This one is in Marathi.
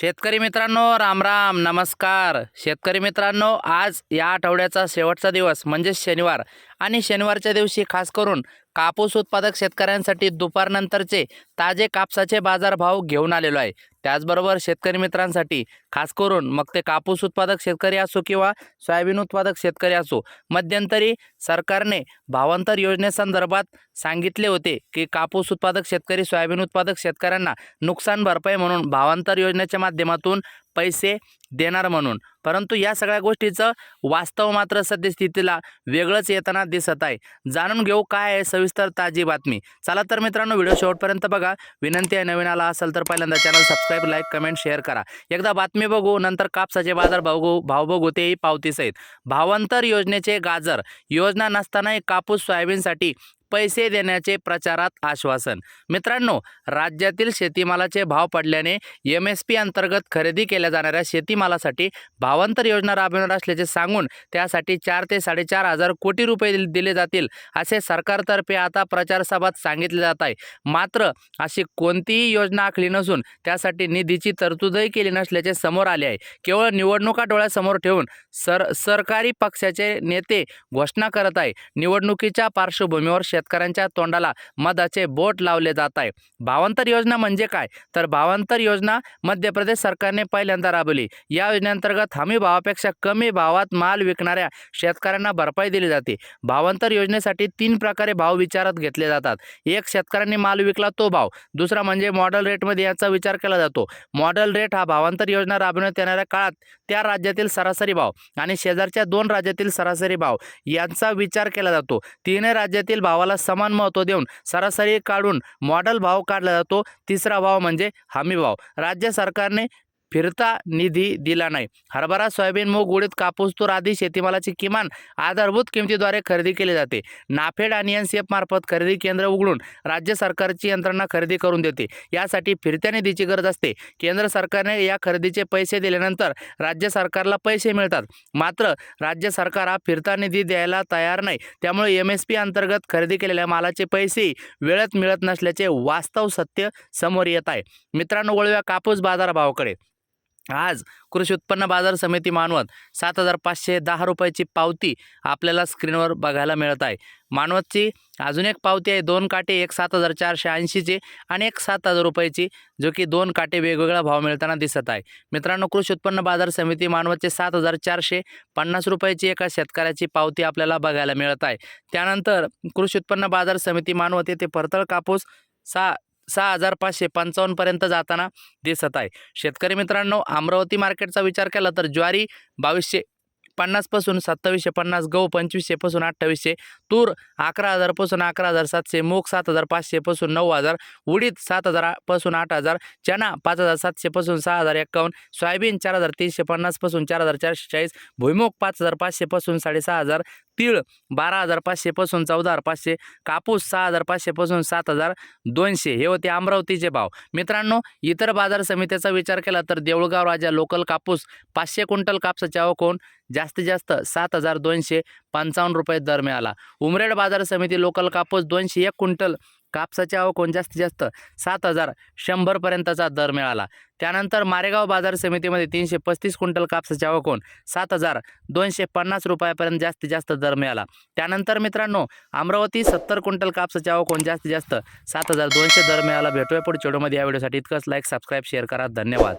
शेतकरी मित्रांनो राम राम नमस्कार. शेतकरी मित्रांनो आज या आठवड्याचा शेवटचा दिवस म्हणजेच शनिवार. आणि शनिवारच्या दिवशी खास करून कापूस उत्पादक शेतकऱ्यांसाठी दुपारनंतरचे ताजे कापसाचे बाजारभाव घेऊन आलेलो आहे. त्याचबरोबर शेतकरी मित्रांसाठी खास करून मग ते कापूस उत्पादक शेतकरी असो किंवा सोयाबीन उत्पादक शेतकरी असो मध्यंतरी सरकारने भावांतर योजनेसंदर्भात सांगितले होते की कापूस उत्पादक शेतकरी सोयाबीन उत्पादक शेतकऱ्यांना नुकसान भरपाई म्हणून भावांतर योजनेच्या माध्यमातून पैसे देणार म्हणून. परंतु या सगळ्या गोष्टीचं वास्तव मात्र सद्यस्थितीला वेगळंच येताना दिसत आहे. जाणून घेऊ काय आहे सविस्तर ताजी बातमी. चला तर मित्रांनो व्हिडिओ शेवटपर्यंत बघा. विनंती आहे नवीन आला असेल तर पहिल्यांदा channel subscribe like comment share करा. एकदा बातमी बघू नंतर कापसाचे बाजार बघू भाव बघू तेही पावतीसहित. भावांतर योजनेचे गाजर. योजना नसतानाही कापूस सोयाबीनसाठी पैसे देण्याचे प्रचारात आश्वासन. मित्रांनो राज्यातील शेतीमालाचे भाव पडल्याने एम एस पी अंतर्गत खरेदी केल्या जाणाऱ्या शेतीमालासाठी भावांतर योजना राबविणार असल्याचे सांगून त्यासाठी चार ते साडेचार हजार कोटी रुपये दिले जातील असे सरकारतर्फे आता प्रचारसभात सांगितले जात आहे. मात्र अशी कोणतीही योजना आखली नसून त्यासाठी निधीची तरतूदही केली नसल्याचे समोर आले आहे. केवळ निवडणुका डोळ्यासमोर ठेवून सर सरकारी पक्षाचे नेते घोषणा करत आहे. निवडणुकीच्या पार्श्वभूमीवर शेतकऱ्यांच्या तोंडाला मधाचे बोट लावले जात आहे. भावांतर योजना म्हणजे काय? तर भावांतर योजना मध्य प्रदेश सरकारने पहिल्यांदा राबवली. या योजनेअंतर्गत हमी भावापेक्षा कमी भावात माल विकणाऱ्या शेतकऱ्यांना भरपाई दिली जाते. भावांतर योजनेसाठी तीन प्रकारे भाव विचारात घेतले जातात. एक शेतकऱ्यांनी माल विकला तो भाव. दुसरा म्हणजे मॉडेल रेटमध्ये याचा विचार केला जातो. मॉडेल रेट हा भावांतर योजना राबवण्यात येणाऱ्या काळात त्या राज्यातील सरासरी भाव आणि शेजारच्या दोन राज्यातील सरासरी भाव यांचा विचार केला जातो. तिन्ही राज्यातील भावाला समान महत्त्व देऊन सरासरी काढून मॉडेल भाव काढला जातो. तिसरा भाव म्हणजे हमी भाव. राज्य सरकारने फिरता निधी दिला नाही. हरभरा सोयाबीन मूग उडीद कापूस तूर आदी शेतीमालाची किमान आधारभूत किमतीद्वारे खरेदी केली जाते. नाफेड आणि एन सी एफ मार्फत खरेदी केंद्र उघडून राज्य सरकारची यंत्रणा खरेदी करून देते. यासाठी फिरत्या निधीची गरज असते. केंद्र सरकारने या खरेदीचे पैसे दिल्यानंतर राज्य सरकारला पैसे मिळतात. मात्र राज्य सरकार हा फिरता निधी द्यायला तयार नाही. त्यामुळे एम एस पी अंतर्गत खरेदी केलेल्या मालाचे पैसे वेळेत मिळत नसल्याचे वास्तव सत्य समोर येत आहे. मित्रांनो वळूया कापूस बाजारभावाकडे. आज कृषी उत्पन्न बाजार समिती मानवत सात हजार पाचशे दहा रुपयाची पावती आपल्याला स्क्रीनवर बघायला मिळत आहे. मानवतची अजून एक पावती आहे दोन काटे एक सात हजार चारशे ऐंशीची आणि एक सात हजार रुपयाची जो की दोन काटे वेगवेगळा भाव मिळताना दिसत आहे. मित्रांनो कृषी उत्पन्न बाजार समिती मानवतचे सात हजार चारशे पन्नास रुपयाची एका शेतकऱ्याची पावती आपल्याला बघायला मिळत आहे. त्यानंतर कृषी उत्पन्न बाजार समिती मानवत येथे परतळ कापूस सा सहा हजार पाचशे पंचावन्नपर्यंत जाताना दिसत आहे. शेतकरी मित्रांनो अमरावती मार्केटचा विचार केला तर ज्वारी बावीसशे पन्नासपासून सत्तावीसशे पन्नास गहू पंचवीसशेपासून अठ्ठावीसशे तूर अकरा हजारपासून अकरा हजार सातशे मूग सात हजार पाचशेपासून नऊ हजार उडीद सात हजारापासून आठ हजार चना पाच हजार सातशेपासून सहा हजार एक्कावन्न सोयाबीन चार हजार तीनशे पन्नासपासून चार हजार चारशे चाळीस भुईमुग पाच हजार पाचशेपासून साडेसहा हजार तीळ बारा हजार पाचशेपासून चौदा हजार पाचशे कापूस सहा हजार पाचशेपासून सात हजार दोनशे. हे होते अमरावतीचे भाव. मित्रांनो इतर बाजार समितीचा विचार केला तर देऊळगाव राजा लोकल कापूस पाचशे क्विंटल कापसाची आवक होऊन जास्तीत जास्त सात हजार दोनशे पंचावन्न रुपये दर मिळाला. उमरेड बाजार समिती लोकल कापूस दोनशे एक क्विंटल कापसाची आवक जास्तीत जास्त सात हजार शंभरपर्यंतचा दर मिळाला. त्यानंतर मारेगाव बाजार समितीमध्ये तीनशे पस्तीस क्विंटल कापसाची आवक होऊन सात हजार दोनशे पन्नास रुपयापर्यंत जास्तीत जास्त दर मिळाला. त्यानंतर मित्रांनो अमरावती सत्तर क्विंटल कापसाची आवक होऊन जास्तीत जास्त सात हजार दोनशे दर मिळाला. भेटूया पुढच्या व्हिडिओमध्ये. या व्हिडिओसाठी इतकंच. लाईक सबस्क्राईब शेअर करा. धन्यवाद.